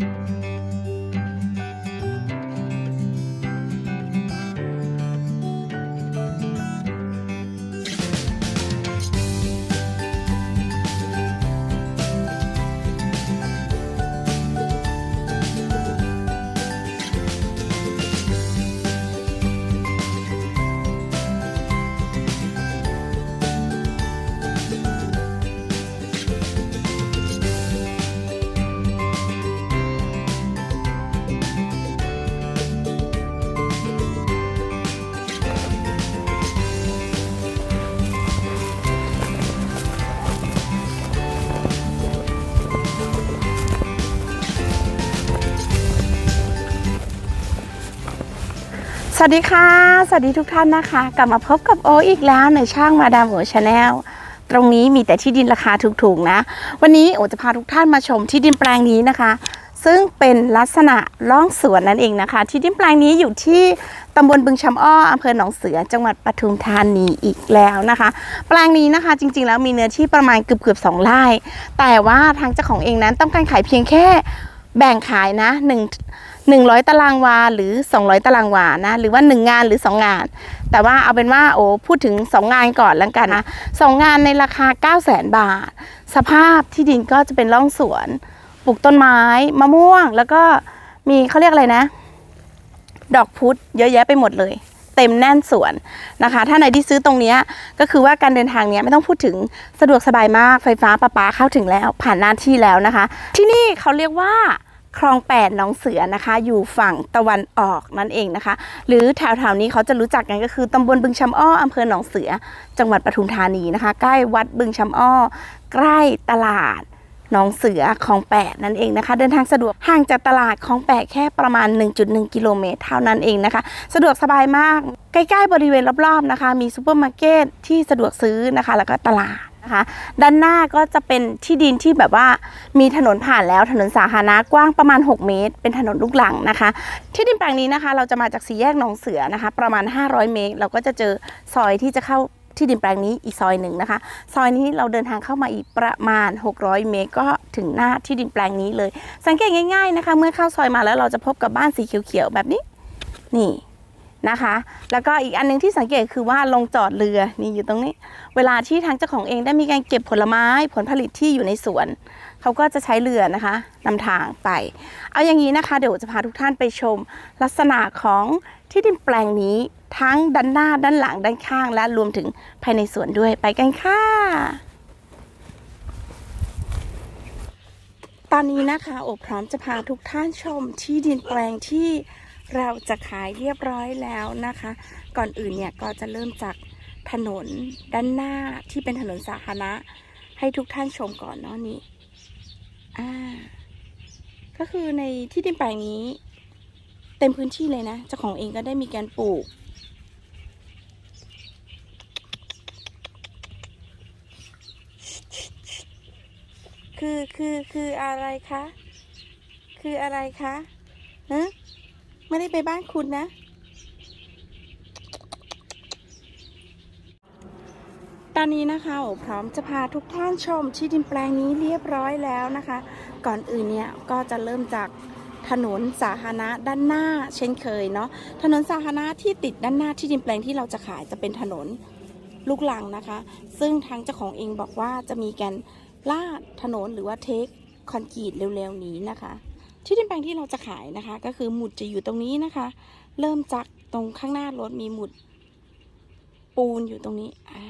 Música สวัสดีค่ะ สวัสดีทุกท่านนะคะ กลับมาพบกับโออีกแล้วในช่างมาดามโอชาแนลตรงนี้มีแต่ที่ดินราคาถูกๆนะ วันนี้โอจะพาทุกท่านมาชมที่ดินแปลงนี้นะคะ ซึ่งเป็นลักษณะล่องสวนนั่นเองนะคะ ที่ดินแปลงนี้อยู่ที่ตำบลบึงชำอ้ออำเภอหนองเสือ จังหวัดปทุมธานีอีกแล้วนะคะ แปลงนี้นะคะ จริง ๆ แล้วมีเนื้อที่ประมาณเกือบๆสองไร่แต่ว่าทางเจ้าของเองนั้นต้องการขายเพียงแค่ แบ่งขายนะหนึ่ง100ตารางวาหรือ200ตารางวานะ หรือว่า1งงานหรือ2งงาน แต่ว่าเอาเป็นว่าโอ้พูดถึง2งงานก่อนแล้วกันนะสองงานในราคา9 0 0 0 0 0บาท สภาพที่ดินก็จะเป็นร่องสวนปลูกต้นไม้มะม่วง แล้วก็มีเขาเรียกอะไรนะ ดอกพุธเยอะแยะไปหมดเลย เต็มแน่นสวนนะคะ ถ้าไหนที่ซื้อตรงนี้ก็คือว่าการเดินทางเนี้ยไม่ต้องพูดถึงสะดวกสบายมากไฟฟ้าประปาเข้าถึงแล้ว ผ่านหน้าที่แล้วนะคะ ที่นี่เขาเรียกว่าคลองแปดหนองเสือนะคะ อยู่ฝั่งตะวันออกนั่นเองนะคะ หรือแถวๆนี้เขาจะรู้จักกันก็คือตำบลบึงชำอ้ออำเภอหนองเสือ จังหวัดปทุมธานีนะคะ ใกล้วัดบึงชำอ้อ ใกล้ตลาด น้องเสือคลองแปดนั่นเองนะคะ เดินทางสะดวกห่างจากตลาดคลองแปดแค่ประมาณ 1.1 กิโลเมตรเท่านั้นเองนะคะ สะดวกสบายมาก ใกล้ๆบริเวณรอบๆนะคะ มีซูเปอร์มาร์เก็ตที่สะดวกซื้อนะคะ แล้วก็ตลาดนะคะด้านหน้าก็จะเป็นที่ดินที่แบบว่ามีถนนผ่านแล้วถนนสาธารณะกว้างประมาณ 6 เมตร เป็นถนนลูกหลังนะคะ ที่ดินแปลงนี้นะคะ เราจะมาจากสี่แยกหนองเสือนะคะ ประมาณ 500 เมตร เราก็จะเจอซอยที่จะเข้า ที่ดินแปลงนี้อีกซอยหนึ่งนะคะ ซอยนี้เราเดินทางเข้ามาอีกประมาณ 600 เมตร ก็ถึงหน้าที่ดินแปลงนี้เลย สังเกตง่าย ๆนะคะ เมื่อเข้าซอยมาแล้วเราจะพบกับบ้านสีเขียวๆแบบนี้ นี่นะคะ แล้วก็อีกอันหนึงที่สังเกตคือว่าลงจอดเรือนี่อยู่ตรงนี้ เวลาที่ทางเจ้าของเองได้มีการเก็บผลไม้ผลผลิตที่อยู่ในสวน เขาก็จะใช้เรือนะคะนำทางไป เอาอย่างนี้นะคะ เดี๋ยวจะพาทุกท่านไปชม ลักษณะของที่ดินแปลงนี้ทั้งด้านหน้าด้านหลังด้านข้าง และรวมถึงภายในสวนด้วยไปกันค่ะตอนนี้นะคะโอบพร้อมจะพาทุกท่านชมที่ดินแปลงที่เราจะขายเรียบร้อยแล้วนะคะ ก่อนอื่นเนี่ยก็จะเริ่มจากถนนด้านหน้าที่เป็นถนนสาธารณะให้ทุกท่านชมก่อนเนาะนี่ อ่า ก็คือในที่ดินแปลงนี้ เต็มพื้นที่เลยนะเจ้าของเองก็ได้มีการปลูก คือคือคืออะไรคะ คืออะไรคะฮะไม่ได้ไปบ้านคุณนะ ตอนนี้นะคะโอพร้อมจะพาทุกท่านชมที่ดินแปลงนี้เรียบร้อยแล้วนะคะ ก่อนอื่นเนี่ยก็จะเริ่มจากถนนสาธารณะด้านหน้า เช่นเคยเนาะถนนสาธารณะที่ติดด้านหน้าที่ดินแปลงที่เราจะขายจะเป็นถนนลูกลังนะคะ ซึ่งทางเจ้าของเองบอกว่าจะมีการลาดถนนหรือว่าเทคคอนกรีตเร็วๆนี้นะคะ ที่ดินแปลงที่เราจะขายนะคะ ก็คือหมุดจะอยู่ตรงนี้นะคะ เริ่มจากตรงข้างหน้ารถมีหมุดปูนอยู่ตรงนี้อ่า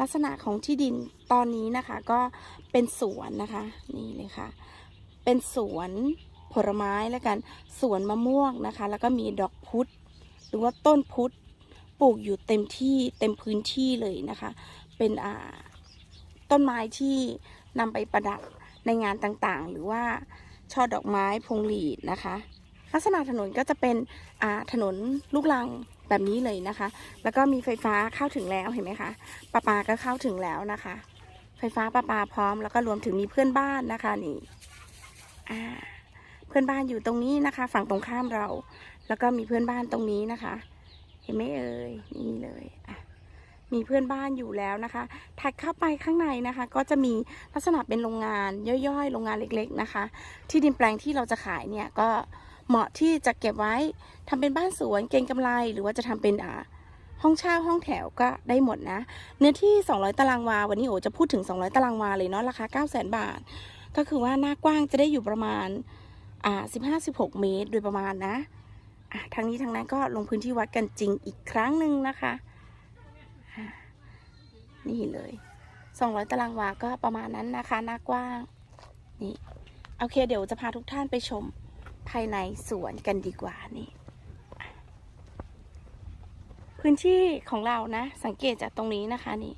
ลักษณะของที่ดินตอนนี้นะคะ ก็เป็นสวนนะคะ นี่เลยค่ะ เป็นสวนผลไม้แล้วกันสวนมะม่วงนะคะ แล้วก็มีดอกพุธหรือว่าต้นพุธปลูกอยู่เต็มที่เต็มพื้นที่เลยนะคะ เป็นอ่าต้นไม้ที่นำไปประดับในงานต่างๆ หรือว่าช่อดอกไม้พวงหลีดนะคะ ลักษณะถนนก็จะเป็นอ่าถนนลูกรัง แบบนี้เลยนะคะ แล้วก็มีไฟฟ้าเข้าถึงแล้วเห็นไหมคะประปาก็เข้าถึงแล้วนะคะ ไฟฟ้าประปาพร้อมแล้วก็รวมถึงมีเพื่อนบ้านนะคะนี่อ่าเพื่อนบ้านอยู่ตรงนี้นะคะ ฝั่งตรงข้ามเรา แล้วก็มีเพื่อนบ้านตรงนี้นะคะ เห็นไหมเอ่ยนี่เลยอะมีเพื่อนบ้านอยู่แล้วนะคะ ถัดเข้าไปข้างในนะคะ ก็จะมีลักษณะเป็นโรงงานย่อยๆ โรงงานเล็ก ๆนะคะ ที่ดินแปลงที่เราจะขายเนี่ยก็ เหมาะที่จะเก็บไว้ทำเป็นบ้านสวนเก็งกำไร หรือว่าจะทำเป็นอ่าห้องเช่าห้องแถวก็ได้หมดนะ เนื้อที่ 200 ตารางวา วันนี้โอจะพูดถึง 200 ตารางวาเลยเนาะราคา 9 0 0 0 0 บาท ก็คือว่าหน้ากว้างจะได้อยู่ประมาณอ่า15-16 เมตรโดยประมาณนะอะทางนี้ทางนั้นก็ลงพื้นที่วัดกันจริงอีกครั้งหนึ่งนะคะอะนี่เลย 200 ตารางวาก็ประมาณนั้นนะคะหน้ากว้างนี่โอเคเดี๋ยวจะพาทุกท่านไปชม ภายในสวนกันดีกว่านี่ พื้นที่ของเรานะ สังเกตจากตรงนี้นะคะนี่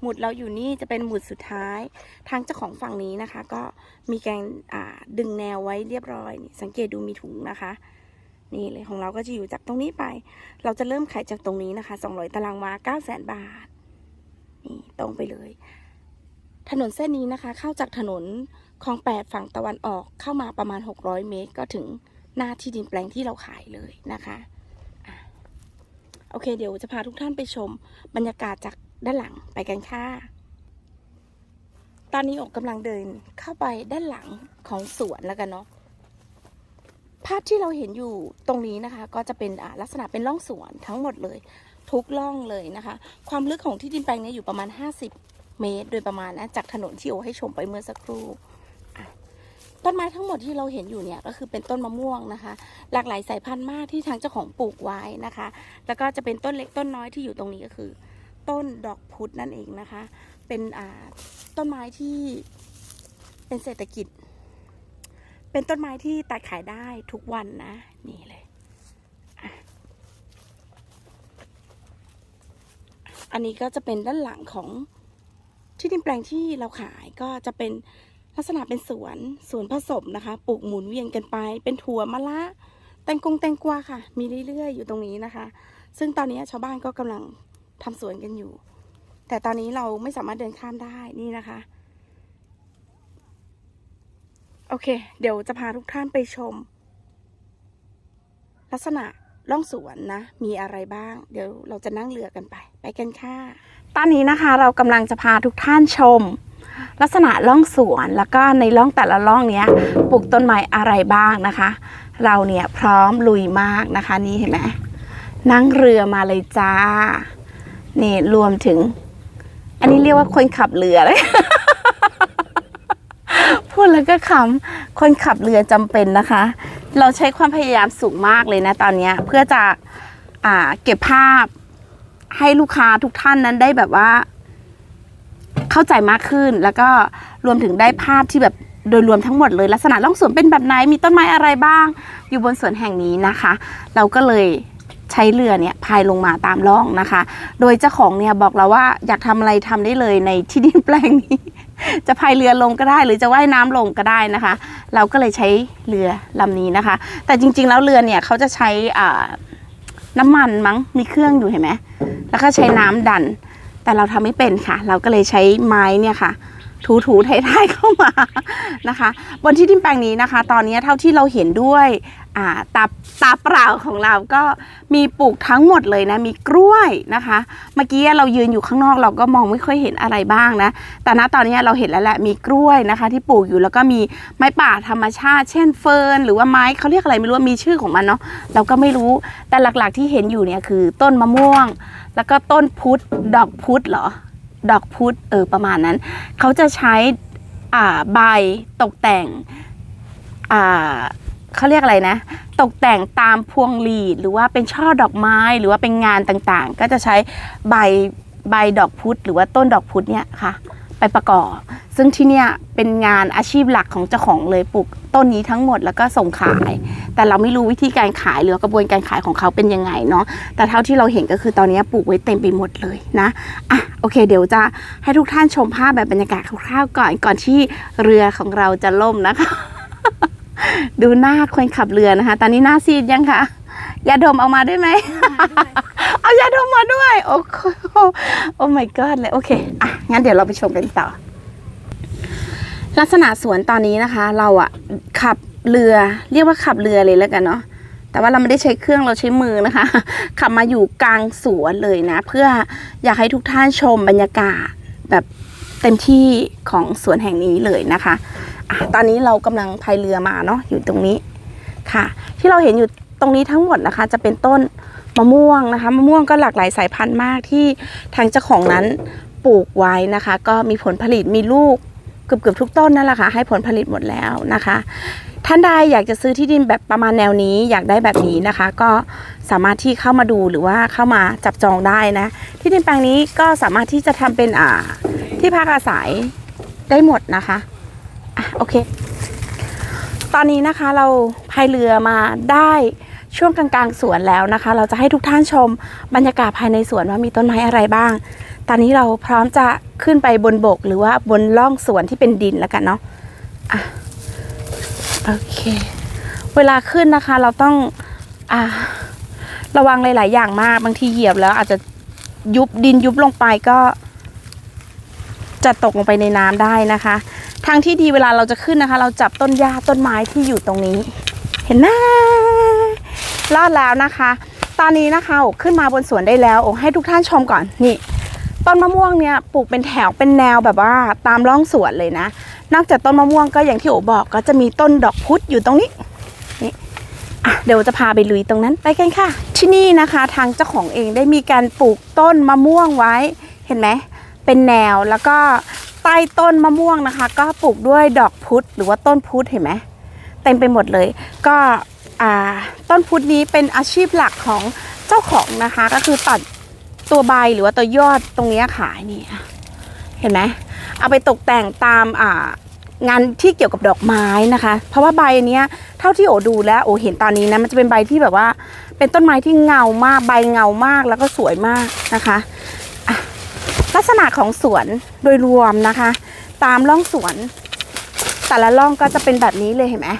หมุดเราอยู่นี่จะเป็นหมุดสุดท้าย ทางเจ้าของฝั่งนี้นะคะ ก็มีการดึงแนวไว้เรียบร้อยนี่สังเกตดูมีถุงนะคะ นี่เลยของเราก็จะอยู่จากตรงนี้ไป เราจะเริ่มขายจากตรงนี้นะคะ200ตารางวา9 0 0 0 0 0บาทนี่ตรงไปเลย ถนนเส้นนี้นะคะ เข้าจากถนน คลองแปดฝั่งตะวันออกเข้ามาประมาณ 600 เมตร ก็ถึงหน้าที่ดินแปลงที่เราขายเลยนะคะอะโอเค เดี๋ยวจะพาทุกท่านไปชมบรรยากาศจากด้านหลังไปกันค่ะ ตอนนี้อกกำลังเดินเข้าไปด้านหลังของสวนแล้วกันเนาะภาพที่เราเห็นอยู่ตรงนี้นะคะ ก็จะเป็นลักษณะเป็นร่องสวนทั้งหมดเลย ทุกร่องเลยนะคะ ความลึกของที่ดินแปลงนี้อยู่ประมาณ 50 เมตร โดยประมาณนะจากถนนที่โอให้ชมไปเมื่อสักครู่ ต้นไม้ทั้งหมดที่เราเห็นอยู่เนี่ยก็คือเป็นต้นมะม่วงนะคะ หลากหลายสายพันธุ์มากที่ทางเจ้าของปลูกไว้นะคะ แล้วก็จะเป็นต้นเล็กต้นน้อยที่อยู่ตรงนี้ก็คือ ต้นดอกพุธนั่นเองนะคะ เป็นต้นไม้ที่เป็นเศรษฐกิจ เป็นต้นไม้ที่ตัดขายได้ทุกวันนะ นี่เลยอันนี้ก็จะเป็นด้านหลังของที่ดินแปลงที่เราขายก็จะเป็น ลักษณะเป็นสวนสวนผสมนะคะ ปลูกหมุนเวียนกันไป เป็นถั่วมะละแตงกงแตงกวาค่ะ มีเรื่อยๆอยู่ตรงนี้นะคะ ซึ่งตอนนี้ชาวบ้านก็กำลังทำสวนกันอยู่ แต่ตอนนี้เราไม่สามารถเดินข้ามได้นี่นะคะ โอเค เดี๋ยวจะพาทุกท่านไปชม ลักษณะล่องสวนนะ มีอะไรบ้าง เดี๋ยวเราจะนั่งเรือกันไป ไปกันค่ะ ตอนนี้นะคะ เรากำลังจะพาทุกท่านชม ลักษณะล่องสวนแล้วก็ในล่องแต่ละล่องเนี้ยปลูกต้นไม้อะไรบ้างนะคะ เราเนี่ยพร้อมลุยมากนะคะนี่เห็นไหมนั่งเรือมาเลยจ้านี่รวมถึง อันนี้เรียกว่าคนขับเรือเลยพูดแล้วก็ขำคนขับเรือจำเป็นนะคะ เราใช้ความพยายามสูงมากเลยนะตอนนี้เพื่อจะอ่าเก็บภาพให้ลูกค้าทุกท่านนั้นได้แบบว่า เข้าใจมากขึ้น แล้วก็รวมถึงได้ภาพที่แบบโดยรวมทั้งหมดเลยลักษณะล่องสวนเป็นแบบไหนมีต้นไม้อะไรบ้าง อยู่บนสวนแห่งนี้นะคะ เราก็เลยใช้เรือเนี่ยพายลงมาตามร่องนะคะ โดยเจ้าของเนี่ยบอกเราว่าอยากทำอะไรทำได้เลยในที่ดินแปลงนี้ จะพายเรือลงก็ได้ หรือจะว่ายน้ำลงก็ได้นะคะ เราก็เลยใช้เรือลำนี้นะคะ แต่จริงๆแล้วเรือเนี่ยเขาจะใช้น้ำมันมั้งมีเครื่องอยู่เห็นไหมแล้วก็ใช้น้ำดัน แต่เราทำไม่เป็นค่ะ เราก็เลยใช้ไม้เนี่ยค่ะ ถูถูๆไถ่ๆเข้ามานะคะ บนที่ดินแปลงนี้นะคะ ตอนนี้เท่าที่เราเห็นด้วยตาตาเปล่าของเราก็มีปลูกทั้งหมดเลยนะ มีกล้วยนะคะ เมื่อกี้เรายืนอยู่ข้างนอกเราก็มองไม่ค่อยเห็นอะไรบ้างนะ แต่ณตอนนี้เราเห็นแล้วแหละมีกล้วยนะคะ ที่ปลูกอยู่แล้วก็มีไม้ป่าธรรมชาติ เช่นเฟิร์นหรือว่าไม้เขาเรียกอะไรไม่รู้มีชื่อของมันเนาะเราก็ไม่รู้แต่หลักๆที่เห็นอยู่เนี่ยคือต้นมะม่วง แล้วก็ต้นพุทธดอกพุทธเหรอ ดอกพุธเออประมาณนั้น เขาจะใช้อ่าใบตกแต่งอ่าเขาเรียกอะไรนะ ตกแต่งตามพวงหลีดหรือว่าเป็นช่อดอกไม้หรือว่าเป็นงานต่างๆ ก็จะใช้ใบใบดอกพุธหรือว่าต้นดอกพุธเนี่ยค่ะ ไปประกอบ ซึ่งที่เนี่ยเป็นงานอาชีพหลักของเจ้าของเลยปลูกต้นนี้ทั้งหมดแล้วก็ส่งขาย แต่เราไม่รู้วิธีการขายหรือกระบวนการขายของเขาเป็นยังไงเนาะแต่เท่าที่เราเห็นก็คือตอนนี้ปลูกไว้เต็มไปหมดเลยนะอะโอเค เดี๋ยวจะให้ทุกท่านชมภาพแบบบรรยากาศคร่าวๆก่อนก่อนที่เรือของเราจะล่มนะคะ ดูหน้าคนขับเรือนะคะ ตอนนี้หน้าซีดยังคะยาดมเอามาด้วยไหมเอายาดมมาด้วย โอ้โหโอ้ my god เลยโอเคอะงั้นเดี๋ยวเราไปชมกันต่อ ลักษณะสวนตอนนี้นะคะ เราอะขับเรือเรียกว่าขับเรือเลยแล้วกันเนาะแต่ว่าเราไม่ได้ใช้เครื่องเราใช้มือนะคะ ขับมาอยู่กลางสวนเลยนะ เพื่ออยากให้ทุกท่านชมบรรยากาศแบบเต็มที่ของสวนแห่งนี้เลยนะคะอะตอนนี้เรากำลังพายเรือมาเนาะอยู่ตรงนี้ค่ะ ที่เราเห็นอยู่ตรงนี้ทั้งหมดนะคะ จะเป็นต้นมะม่วงนะคะมะม่วงก็หลากหลายสายพันธุ์มากที่ทางเจ้าของนั้นปลูกไว้นะคะ ก็มีผลผลิตมีลูก เกือบเกือบๆทุกต้นนั่นแหละค่ะให้ผลผลิตหมดแล้วนะคะ ท่านใดอยากจะซื้อที่ดินแบบประมาณแนวนี้อยากได้แบบนี้นะคะ ก็สามารถที่เข้ามาดูหรือว่าเข้ามาจับจองได้นะ ที่ดินแปลงนี้ก็สามารถที่จะทำเป็นอ่าที่พักอาศัยได้หมดนะคะอะโอเค ตอนนี้นะคะเราพายเรือมาได้ช่วงกลางๆสวนแล้วนะคะ เราจะให้ทุกท่านชมบรรยากาศภายในสวนว่ามีต้นไม้อะไรบ้าง ตอนนี้เราพร้อมจะขึ้นไปบนบกหรือว่าบนล่องสวนที่เป็นดินแล้วกันเนาะอะโอเค เวลาขึ้นนะคะ เราต้องอ่าระวังหลาย ๆ อย่างมากบางทีเหยียบแล้วอาจจะยุบดินยุบลงไปก็ จะตกลงไปในน้ำได้นะคะ ทางที่ดีเวลาเราจะขึ้นนะคะ เราจับต้นหญ้าต้นไม้ที่อยู่ตรงนี้ เห็นไหมรอดแล้วนะคะ ตอนนี้นะคะโอขึ้นมาบนสวนได้แล้วโอให้ทุกท่านชมก่อนนี่ ต้นมะม่วงเนี่ยปลูกเป็นแถวเป็นแนวแบบว่าตามร่องสวนเลยนะ นอกจากต้นมะม่วงก็อย่างที่โอบอกก็จะมีต้นดอกพุธอยู่ตรงนี้นี่อะเดี๋ยวจะพาไปลุยตรงนั้นไปกันค่ะ ที่นี่นะคะทางเจ้าของเองได้มีการปลูกต้นมะม่วงไว้เห็นไหมเป็นแนวแล้วก็ใต้ต้นมะม่วงนะคะ ก็ปลูกด้วยดอกพุธหรือว่าต้นพุธเห็นไหมเต็มไปหมดเลย ก็อ่าต้นพุธนี้เป็นอาชีพหลักของเจ้าของนะคะ ก็คือตัด ตัวใบหรือว่าตัวยอดตรงนี้ยขายนี่เห็นไหมเอาไปตกแต่งตามงานที่เกี่ยวกับดอกไม้นะคะ เพราะว่าใบอันเนี้ยเท่าที่โอดูแล้วโอเห็นตอนนี้นะมันจะเป็นใบที่แบบว่า เป็นต้นไม้ที่เงามากใบเงามากแล้วก็สวยมากนะคะะลักษณะของสวนโดยรวมนะคะ ตามร่องสวน แต่ละร่องก็จะเป็นแบบนี้เลยเห็นไหม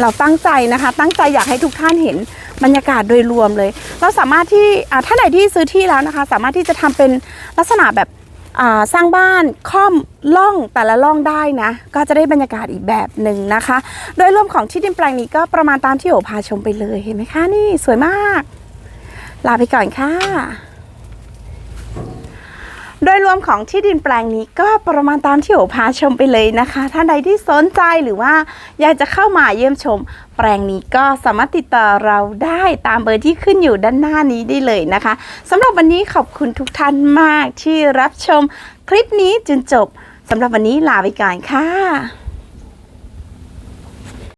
เราตั้งใจนะคะ ตั้งใจอยากให้ทุกท่านเห็นบรรยากาศโดยรวมเลย เราสามารถที่ถ้าท่านไหนที่ซื้อที่แล้วนะคะ สามารถที่จะทำเป็นลักษณะแบบสร้างบ้านค่อมล่องแต่ละล่องได้นะ ก็จะได้บรรยากาศอีกแบบหนึ่งนะคะ โดยรวมของที่ดินแปลงนี้ก็ประมาณตามที่โอพาชมไปเลยเห็นไหมคะนี่สวยมาก ลาไปก่อนค่ะ โดยรวมของที่ดินแปลงนี้ก็ประมาณตามที่โอพาชมไปเลยนะคะ ท่านใดที่สนใจหรือว่าอยากจะเข้ามาเยี่ยมชม แปลงนี้ก็สามารถติดต่อเราได้ตามเบอร์ที่ขึ้นอยู่ด้านหน้านี้ได้เลยนะคะสำหรับวันนี้ขอบคุณทุกท่านมากที่รับชมคลิปนี้จนจบสำหรับวันนี้ลาไปก่อนค่ะ